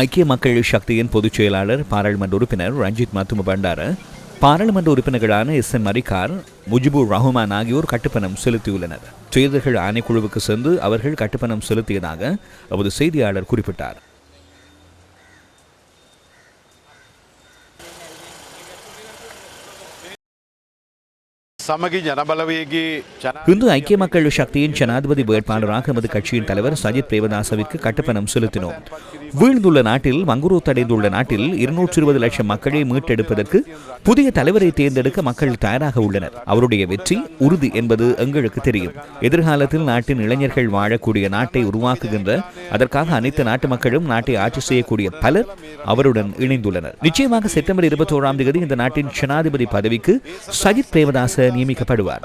ஐக்கிய மக்கள் சக்தியின் பொதுச் செயலாளர் பாராளுமன்ற உறுப்பினர் ரஞ்சித் மத்தும பண்டார பாராளுமன்ற உறுப்பினர்களான எஸ் எம் மரிகார் முஜிபுர் ரஹ்மான் ஆகியோர் கட்டுப்பணம் செலுத்தியுள்ளனர். தேர்தல்கள் ஆணைக்குழுவுக்கு சென்று அவர்கள் கட்டுப்பணம் செலுத்தியதாக அவரது செய்தியாளர் குறிப்பிட்டார். இந்து ஐக்கிய மக்கள் சக்தியின் ஜனாதிபதி வேட்பாளராக எமது கட்சியின் தலைவர் சஜித் பிரேமதாசவிற்கு கட்டுப்பணம் செலுத்தினோம் வீழ்ந்துள்ள நாட்டில் வங்குரோத்தடைந்துள்ள நாட்டில் இருநூற்றி இருபது லட்சம் மக்களை மீட்டெடுப்பதற்கு புதிய தலைவரை தேர்ந்தெடுக்க மக்கள் தயாராக உள்ளனர். அவருடைய வெற்றி உறுதி என்பது எங்களுக்கு தெரியும். எதிர்காலத்தில் நாட்டின் இளைஞர்கள் வாழக்கூடிய நாட்டை உருவாக்குகின்ற அதற்காக அனைத்து நாட்டு மக்களும் நாட்டை ஆட்சி செய்யக்கூடிய பலர் அவருடன் இணைந்துள்ளனர். நிச்சயமாக செப்டம்பர் இருபத்தி இருபத்தோராம் தேதி இந்த நாட்டின் ஜனாதிபதி பதவிக்கு சஜித் பிரேமதாச நியமிக்கப்படுவார்.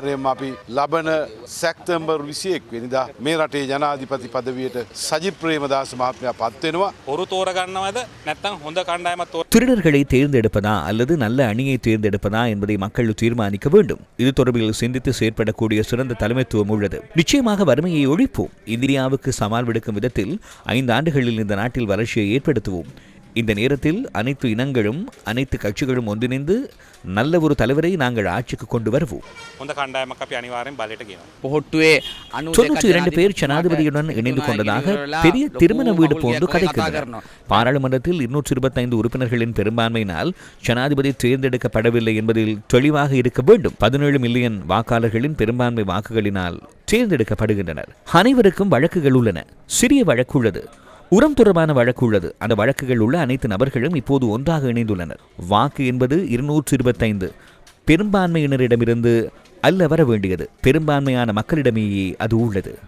செப்டம்பர் விசியக்கு மேராட்டே ஜனாதிபதி பதவியிட்ட சஜித் பிரேமதாஸ் மகாத்மியா பத்து පදවියට සජි ප්‍රේමදාස මහත්මයා පත්වෙනවා හොරු තෝරගන්නවද නැත්තම් හොඳ කණ්ඩායමත් තෝර திருடர்களை தேர்ந்தெடுப்பதா அல்லது நல்ல அணியை தேர்ந்தெடுப்பதா என்பதை மக்கள் தீர்மானிக்க வேண்டும் இது தொடர்பில் சிந்தித்து செயற்படக்கூடிய சிறந்த தலைமைத்துவம் உள்ளது நிச்சயமாக வறுமையை ஒழிப்போம் இந்தியாவுக்கு சவால் விடுக்கும் விதத்தில் ஐந்து ஆண்டுகளில் இந்த நாட்டில் வளர்ச்சியை ஏற்படுத்துவோம் இந்த நேரத்தில் அனைத்து இனங்களும் அனைத்து கட்சிகளும் ஒன்றிணைந்து நல்ல ஒரு தலைவரை நாங்கள் ஆட்சிக்கு கொண்டு வருவோம். தொன்னூற்றி இரண்டு பேர் ஜனாதிபதியுடன் இணைந்து கொண்டதாக பெரிய திருமண வீடு போன்று கிடைக்கின்றனர் பாராளுமன்றத்தில் இருநூற்றி இருபத்தைந்து உறுப்பினர்களின் பெரும்பான்மையினால் ஜனாதிபதி தேர்ந்தெடுக்கப்படவில்லை என்பதில் தெளிவாக இருக்க வேண்டும். பதினேழு மில்லியன் வாக்காளர்களின் பெரும்பான்மை வாக்குகளினால் தேர்ந்தெடுக்கப்படுகின்றனர் அனைவருக்கும் வழக்குகள் உள்ளன சிறிய வழக்கு உள்ளது உரம் தொடர்பான வழக்கு உள்ளது. அந்த வழக்குகள் உள்ள அனைத்து நபர்களும் இப்போது ஒன்றாக இணைந்துள்ளனர். வாக்கு என்பது இருநூற்று இருபத்தைந்து பெரும்பான்மையினரிடமிருந்து அல்ல வர வேண்டியது. பெரும்பான்மையான மக்களிடமேயே அது உள்ளது.